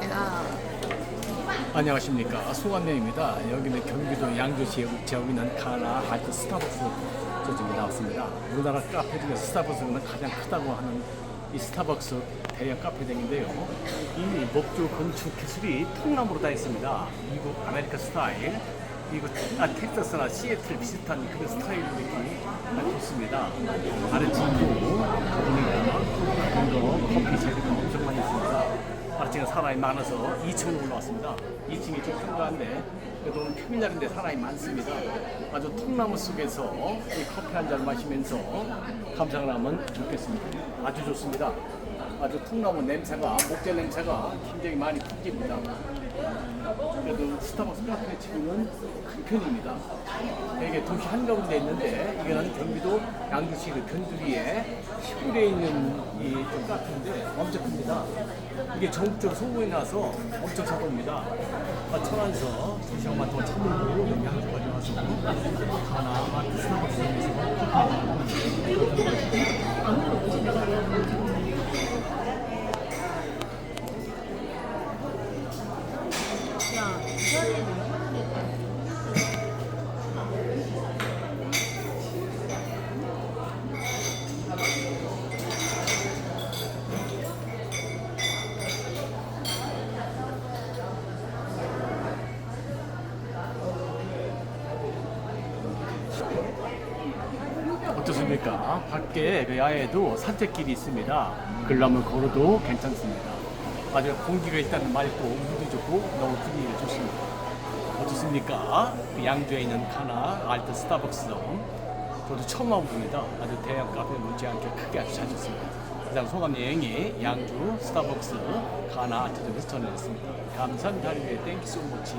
내가 안녕하십니까 송한명입니다. 여기는 경기도 양주 지역, 지역에 있는 가나 하이트 스타벅스 저쪽에 나왔습니다. 우리나라 카페 중에 스타벅스는 가장 크다고 하는 이 스타벅스 대형 카페장인데요. 이 목조 건축 기술이 통나무로 다 있습니다. 미국 아메리카 스타일. 이거 아, 텍사스나 시애틀 비슷한 그런 스타일로 아주 좋습니다. 아래층도 거 사람이 많아서 2층으로 올라왔습니다. 2층이 좀 한가한데 그래도 오늘 평일날인데 사람이 많습니다. 아주 통나무 속에서 이 커피 한 잔 마시면서 감상을 하면 좋겠습니다. 아주 좋습니다. 아주 통나무 냄새가 목재 냄새가 굉장히 많이 풍깁니다. 스타벅스 카페 치고는 큰 편입니다. 이게 도시 한가운데 있는데 이거는 경기도 양주시 그 변두리에 시골에 있는 이 카페인데 엄청 큽니다. 이게 전국적으로 소문이 나서 엄청 사고입니다. 아, 천안서 두 시간만 더 참고 여기 한주까지 와서 하나 스타벅스에서 어떻습니까? 밖에 그 야외에도 산책길이 있습니다. 걸으면 걸어도 괜찮습니다. 아주 공기가 일단 맑고 물도 좋고 너무 분위기가 좋습니다. 어떻습니까? 그 양주에 있는 카나 알트 스타벅스 저도 처음 와봅니다. 아주 대형 카페 못지않게 크게 아주 잘 좋습니다. 이상 소감 여행이 양주 스타벅스 카나 알트점에서 전해졌습니다. 감사합니다. 땡큐 소모치.